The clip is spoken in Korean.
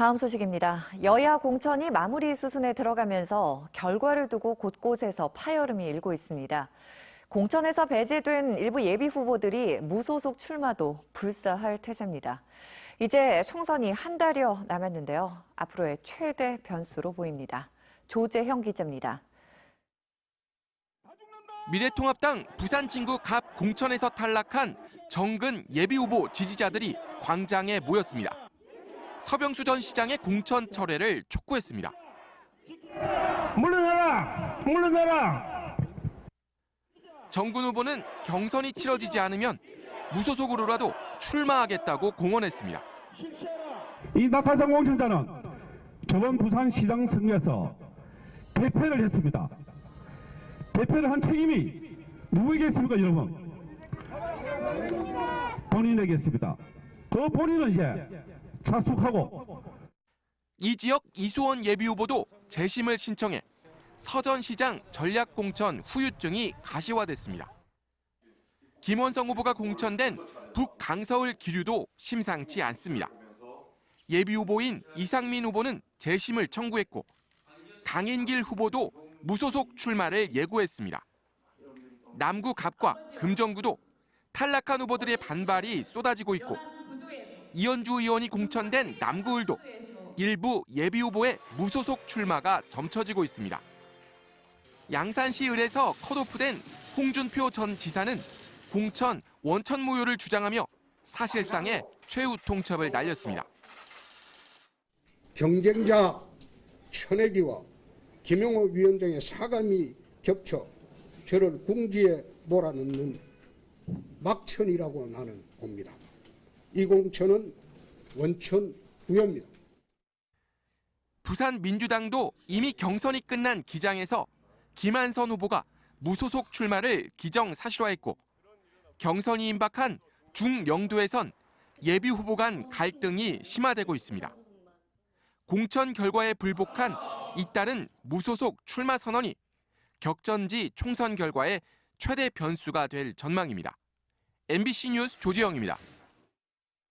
다음 소식입니다. 여야 공천이 마무리 수순에 들어가면서 결과를 두고 곳곳에서 파열음이 일고 있습니다. 공천에서 배제된 일부 예비 후보들이 무소속 출마도 불사할 태세입니다. 이제 총선이 한 달여 남았는데요. 앞으로의 최대 변수로 보입니다. 조재형 기자입니다. 미래통합당 부산 진구 갑 공천에서 탈락한 정근 예비 후보 지지자들이 광장에 모였습니다. 서병수 전 시장의 공천 철회를 촉구했습니다. 물러나라! 물러나라! 정근 후보는 경선이 치러지지 않으면 무소속으로라도 출마하겠다고 공언했습니다. 이 낙하산 공천자는 저번 부산시장 선거에서 대패를 했습니다. 대패를 한 책임이 누구에게 있습니까, 여러분? 본인에게 있습니다. 그 본인은 이제 자숙하고 이 지역 이수원 예비후보도 재심을 신청해 서전시장 전략공천 후유증이 가시화됐습니다. 김원성 후보가 공천된 북강서울 기류도 심상치 않습니다. 예비후보인 이상민 후보는 재심을 청구했고 강인길 후보도 무소속 출마를 예고했습니다. 남구 갑과 금정구도 탈락한 후보들의 반발이 쏟아지고 있고 이현주 의원이 공천된 남구을도 일부 예비 후보의 무소속 출마가 점쳐지고 있습니다. 양산시 을에서 컷오프된 홍준표 전 지사는 공천 원천 무효를 주장하며 사실상의 최후 통첩을 날렸습니다. 경쟁자 천혜기와 김용호 위원장의 사감이 겹쳐 저를 궁지에 몰아넣는 막천이라고 나는 봅니다. 이 공천은 원천 무효입니다. 부산 민주당도 이미 경선이 끝난 기장에서 김한선 후보가 무소속 출마를 기정 사실화했고 경선이 임박한 중영도에선 예비 후보 간 갈등이 심화되고 있습니다. 공천 결과에 불복한 잇따른 무소속 출마 선언이 격전지 총선 결과의 최대 변수가 될 전망입니다. MBC 뉴스 조지영입니다.